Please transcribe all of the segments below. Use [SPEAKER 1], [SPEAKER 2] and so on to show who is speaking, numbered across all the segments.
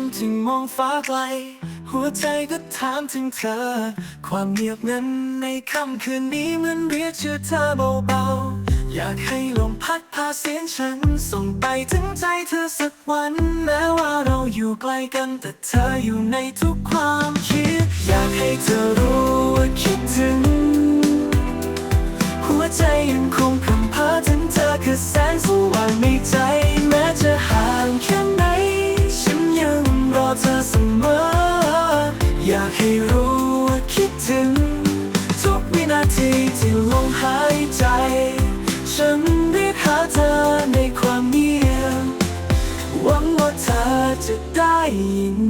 [SPEAKER 1] นถึงมองฟ้าไกล หัวใจก็ถามถึงเธอ ความเงียบนั้นในค่ำคืนนี้เหมันเรียกชื่อเธอเบาๆ อยากให้ลมพัดพาเสียงฉัน ส่งไปถึงใจเธอสักวัน แม้ว่าเราอยู่ไกลกันแต่เธออยู่ในทุกความคิดอยากาทีที่ลมหายใจ ฉันเรียกหาเธอในความเงียบหวังว่าเธอจะได้ยิน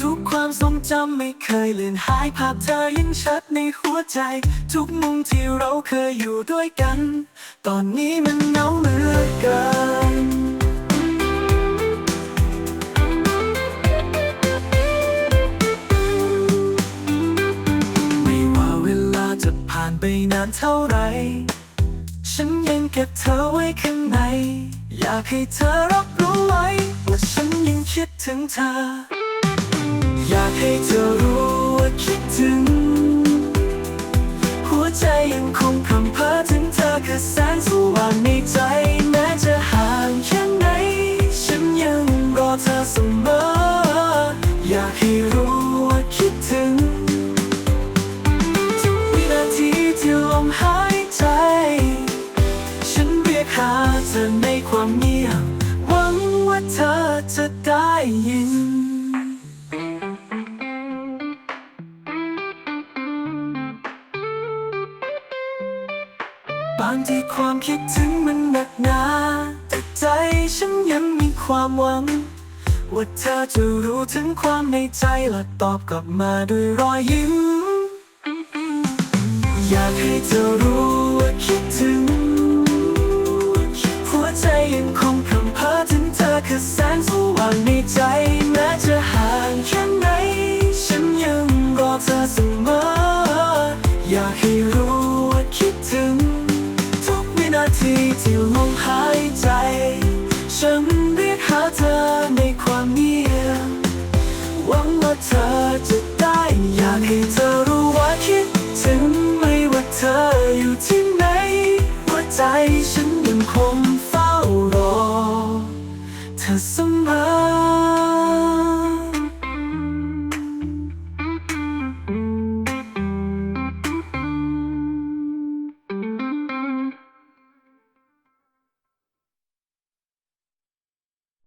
[SPEAKER 1] ทุกความทรงจำไม่เคยเลือนหายภาพเธอยังชัดในหัวใจ ทุกมุมที่เราเคยอยู่ด้วยกัน ตอนนี้มันเหงาเหลือเกิน ไปนานเท่าไร ฉันยังเก็บเธอไว้ข้างใน อยากให้เธอรับรู้ไว้ว่าฉันยังคิดถึงเธอ อยากให้เธอ ธอในความเงียบหวังว่าเธอจะได้ยิน บางทีความคิดถึงมันหนักหนาแต่ใจฉันยังมีความหวัง ว่าเธอจะรู้ถึงความในใจและตอบกลับมาด้วยรอยยิ้ม อยากให้เธอรู้ คือแสงสว่างในใจ แม้จะห่างแค่ไหน ฉันยังรอเธอเสมอ อยากให้รู้ว่าคิดถึง ทุกวินาทีที่ลมหายใจ ฉันเรียกหาเธอในความเงียบหวังว่าเธอจะได้ อยากให้เธอรู้ว่าคิดถึงไม่ว่าเธออยู่ที่ไหนหัวใจฉันยังคงเฝ้า Cause some